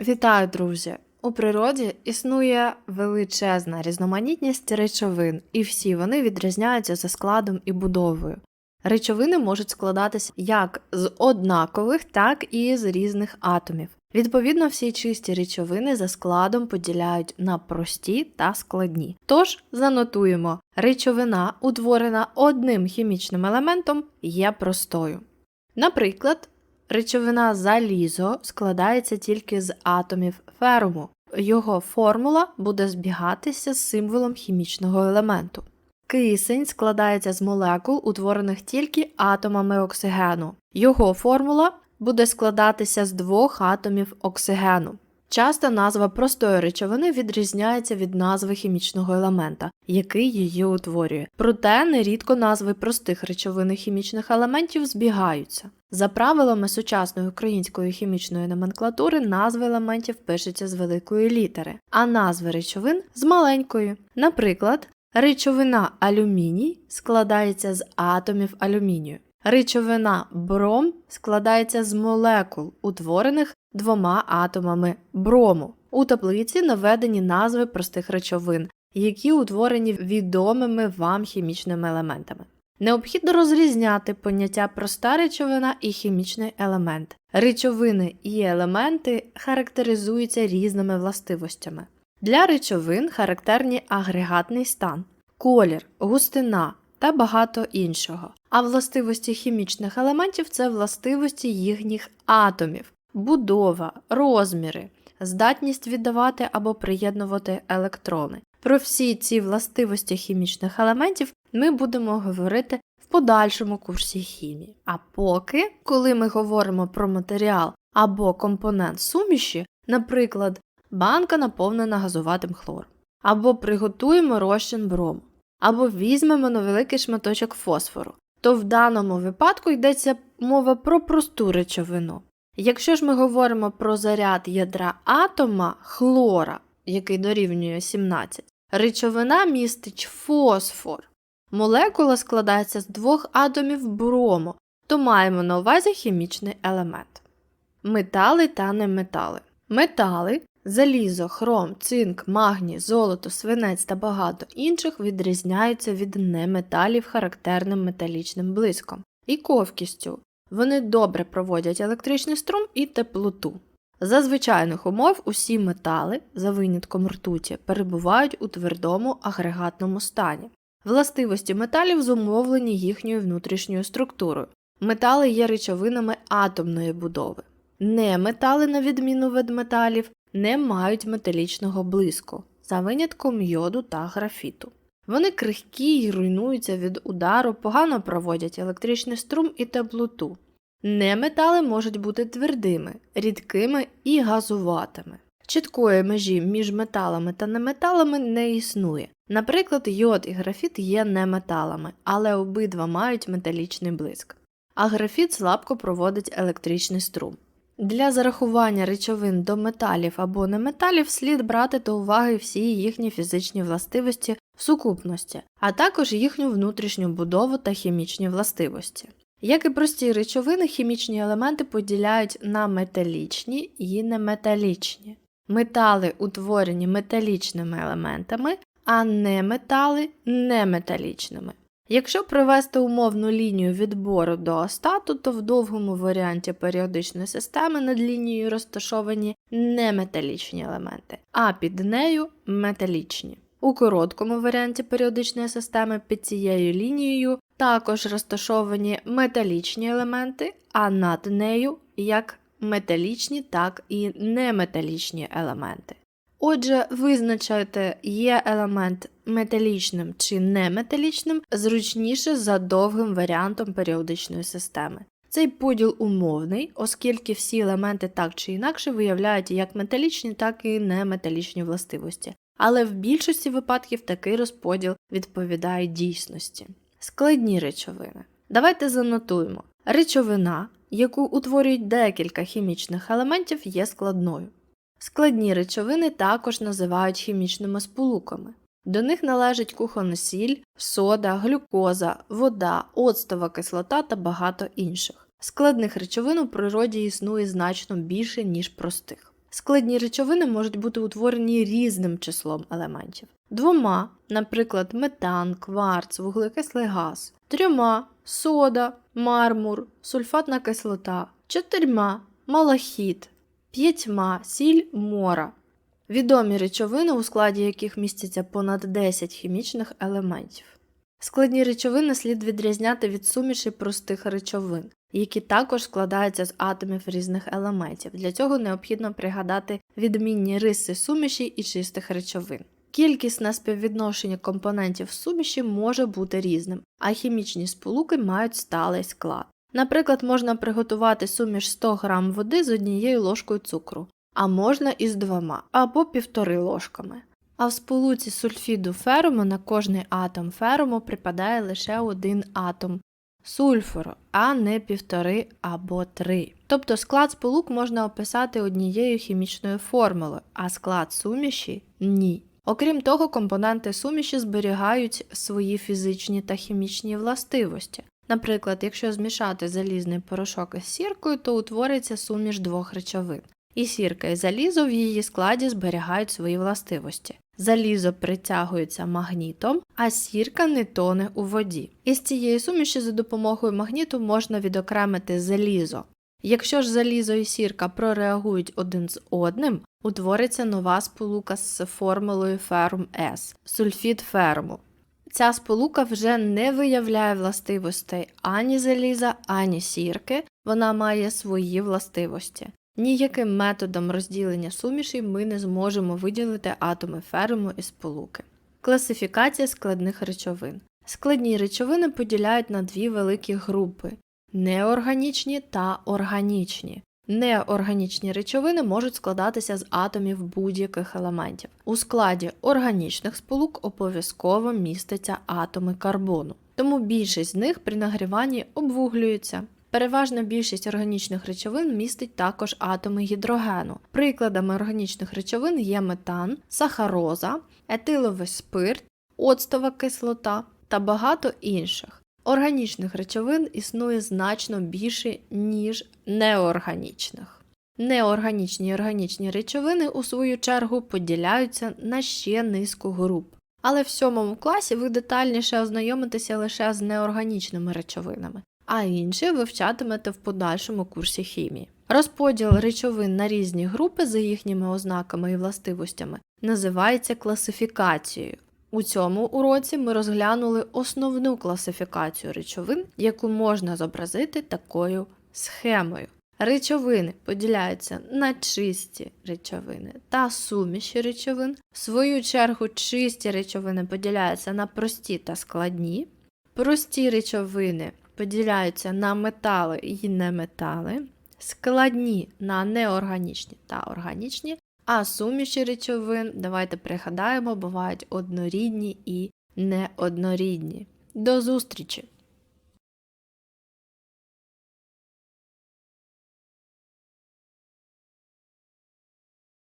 Вітаю, друзі! У природі існує величезна різноманітність речовин, і всі вони відрізняються за складом і будовою. Речовини можуть складатися як з однакових, так і з різних атомів. Відповідно, всі чисті речовини за складом поділяють на прості та складні. Тож занотуємо, речовина, утворена одним хімічним елементом, є простою. Наприклад, речовина залізо складається тільки з атомів ферму. Його формула буде збігатися з символом хімічного елементу. Кисень складається з молекул, утворених тільки атомами оксигену. Його формула буде складатися з двох атомів оксигену. Часто назва простої речовини відрізняється від назви хімічного елемента, який її утворює. Проте нерідко назви простих речовин і хімічних елементів збігаються. За правилами сучасної української хімічної номенклатури назви елементів пишуться з великої літери, а назви речовин з маленької. Наприклад, речовина алюміній складається з атомів алюмінію. Речовина бром складається з молекул, утворених двома атомами брому. У таблиці наведені назви простих речовин, які утворені відомими вам хімічними елементами. Необхідно розрізняти поняття проста речовина і хімічний елемент. Речовини і елементи характеризуються різними властивостями. Для речовин характерні агрегатний стан, колір, густина та багато іншого. А властивості хімічних елементів це властивості їхніх атомів, будова, розміри, здатність віддавати або приєднувати електрони. Про всі ці властивості хімічних елементів ми будемо говорити в подальшому курсі хімії. А поки, коли ми говоримо про матеріал або компонент суміші, наприклад, банка наповнена газуватим хлором, або приготуємо розчин брому, або візьмемо невеликий шматочок фосфору, то в даному випадку йдеться мова про просту речовину. Якщо ж ми говоримо про заряд ядра атома хлора, який дорівнює 17, речовина містить фосфор. Молекула складається з двох атомів брому, то маємо на увазі хімічний елемент. Метали та неметали. Метали залізо, хром, цинк, магній, золото, свинець та багато інших відрізняються від неметалів характерним металічним блиском і ковкістю. Вони добре проводять електричний струм і теплоту. За звичайних умов усі метали, за винятком ртуті, перебувають у твердому агрегатному стані. Властивості металів зумовлені їхньою внутрішньою структурою. Метали є речовинами атомної будови. Неметали, на відміну від металів, не мають металічного блиску, за винятком йоду та графіту. Вони крихкі й руйнуються від удару, погано проводять електричний струм і теплоту. Неметали можуть бути твердими, рідкими і газуватими. Чіткої межі між металами та неметалами не існує. Наприклад, йод і графіт є неметалами, але обидва мають металічний блиск. А графіт слабко проводить електричний струм. Для зарахування речовин до металів або неметалів слід брати до уваги всі їхні фізичні властивості в сукупності, а також їхню внутрішню будову та хімічні властивості. Як і прості речовини, хімічні елементи поділяють на металічні і неметалічні. Метали утворені металічними елементами, а неметали неметалічними. Якщо привести умовну лінію відбору до остату, то в довгому варіанті періодичної системи над лінією розташовані неметалічні елементи, а під нею металічні. У короткому варіанті періодичної системи під цією лінією також розташовані металічні елементи, а над нею як металічні, так і неметалічні елементи. Отже, визначайте, є елемент металічним чи неметалічним зручніше за довгим варіантом періодичної системи. Цей поділ умовний, оскільки всі елементи так чи інакше виявляють як металічні, так і неметалічні властивості. Але в більшості випадків такий розподіл відповідає дійсності. Складні речовини. Давайте занотуємо. Речовина, яку утворюють декілька хімічних елементів, є складною. Складні речовини також називають хімічними сполуками. До них належать кухонна сіль, сода, глюкоза, вода, оцтова кислота та багато інших. Складних речовин у природі існує значно більше, ніж простих. Складні речовини можуть бути утворені різним числом елементів: двома, наприклад, метан, кварц, вуглекислий газ, трьома сода, мармур, сульфатна кислота, чотирма малахіт, п'ятьма сіль мора. Відомі речовини, у складі яких містяться понад 10 хімічних елементів. Складні речовини слід відрізняти від суміші простих речовин, які також складаються з атомів різних елементів. Для цього необхідно пригадати відмінні риси суміші і чистих речовин. Кількісне співвідношення компонентів суміші може бути різним, а хімічні сполуки мають сталий склад. Наприклад, можна приготувати суміш 100 г води з однією ложкою цукру, а можна із двома або півтори ложками. А в сполуці сульфіду феруму на кожний атом феруму припадає лише один атом сульфуру, а не півтори або три. Тобто склад сполук можна описати однією хімічною формулою, а склад суміші ні. Окрім того, компоненти суміші зберігають свої фізичні та хімічні властивості. Наприклад, якщо змішати залізний порошок із сіркою, то утвориться суміш двох речовин. І сірка і залізо в її складі зберігають свої властивості. Залізо притягується магнітом, а сірка не тоне у воді. Із цієї суміші за допомогою магніту можна відокремити залізо. Якщо ж залізо і сірка прореагують один з одним, утвориться нова сполука з формулою ферум С сульфід ферму. Ця сполука вже не виявляє властивостей ані заліза, ані сірки, вона має свої властивості. Ніяким методом розділення суміші ми не зможемо виділити атоми феруму із сполуки. Класифікація складних речовин. Складні речовини поділяють на дві великі групи неорганічні та органічні. Неорганічні речовини можуть складатися з атомів будь-яких елементів. У складі органічних сполук обов'язково містяться атоми карбону, тому більшість з них при нагріванні обвуглюються. Переважна більшість органічних речовин містить також атоми гідрогену. Прикладами органічних речовин є метан, сахароза, етиловий спирт, оцтова кислота та багато інших. Органічних речовин існує значно більше, ніж неорганічних. Неорганічні і органічні речовини, у свою чергу, поділяються на ще низку груп. Але в сьомому класі ви детальніше ознайомитеся лише з неорганічними речовинами, а інші вивчатимете в подальшому курсі хімії. Розподіл речовин на різні групи за їхніми ознаками і властивостями називається класифікацією. У цьому уроці ми розглянули основну класифікацію речовин, яку можна зобразити такою схемою. Речовини поділяються на чисті речовини та суміші речовин. В свою чергу, чисті речовини поділяються на прості та складні. Прості речовини поділяються на метали і неметали, складні на неорганічні та органічні, а суміші речовин, давайте пригадаємо, бувають однорідні і неоднорідні. До зустрічі!